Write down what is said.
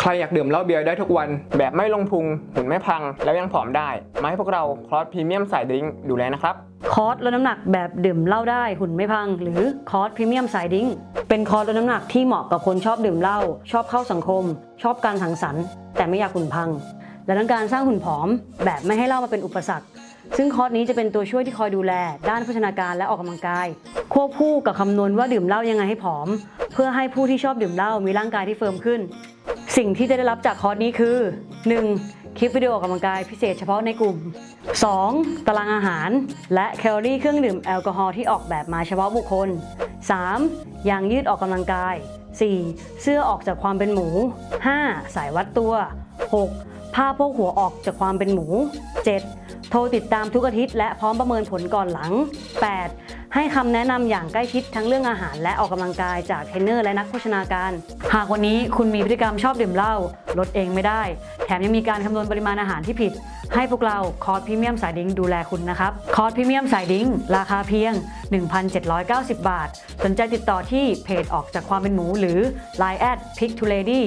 ใครอยากดื่มเหล้าเบียร์ได้ทุกวัน แบบไม่ลงพุงหุ่นไม่พัง แล้วยังผอมได้ มาให้พวกเราคลอสพรีเมียมสายดริงดูแลนะครับ คอร์สลดน้ำหนักแบบดื่มเหล้าได้หุ่นไม่พัง หรือคอร์สพรีเมียมสายดิ้งเป็นคอร์สลดน้ำหนักที่เหมาะกับคนชอบดื่มเหล้าชอบเข้าสังคม ชอบการสังสรรค์ แต่ไม่อยากหุ่นพัง และต้องการสร้างหุ่นผอม แบบไม่ให้เหล้ามาเป็นอุปสรรคซึ่งคอร์สนี้จะเป็นตัวช่วยที่คอยดูแล ด้านโภชนาการและออกกำลังกาย ควบคู่กับคำนวณว่าดื่มเหล้ายังไงให้ผอม เพื่อให้ผู้ที่ชอบดื่มเหล้ามีร่างกายที่เฟิร์มขึ้น สิ่งที่จะได้รับจากคอร์สนี้คือ 1. คลิปวิดีโอออกกำลังกายพิเศษเฉพาะในกลุ่ม 2. ตารางอาหาร และแคลอรี่เครื่องดื่มแอลกอฮอล์ที่ออกแบบมาเฉพาะบุคคล 3. ยางยืดออกกำลังกาย 4. เสื้อออกจากความเป็นหมู 5. สายวัดตัว 6. ผ้าโพกหัวออกจากความเป็นหมู 7. โทรติดตามทุกอาทิตย์และพร้อมประเมินผลก่อนหลัง 8. ให้คำแนะนำอย่างใกล้ชิดทั้งเรื่องอาหารและออกกำลังกายจากเทรนเนอร์และนักโภชนาการ หากวันนี้คุณมีพฤติกรรมชอบดื่มเหล้าลดเองไม่ได้ แถมยังมีการคำนวณปริมาณอาหารที่ผิด ให้พวกเราคอร์สพรีเมียมสายดิ้งดูแลคุณนะครับ คอร์สพรีเมียมสายดิ้งราคาเพียง 1,790 บาท สนใจติดต่อที่เพจออกจากความเป็นหมูหรือ Line แอด Pick to Lady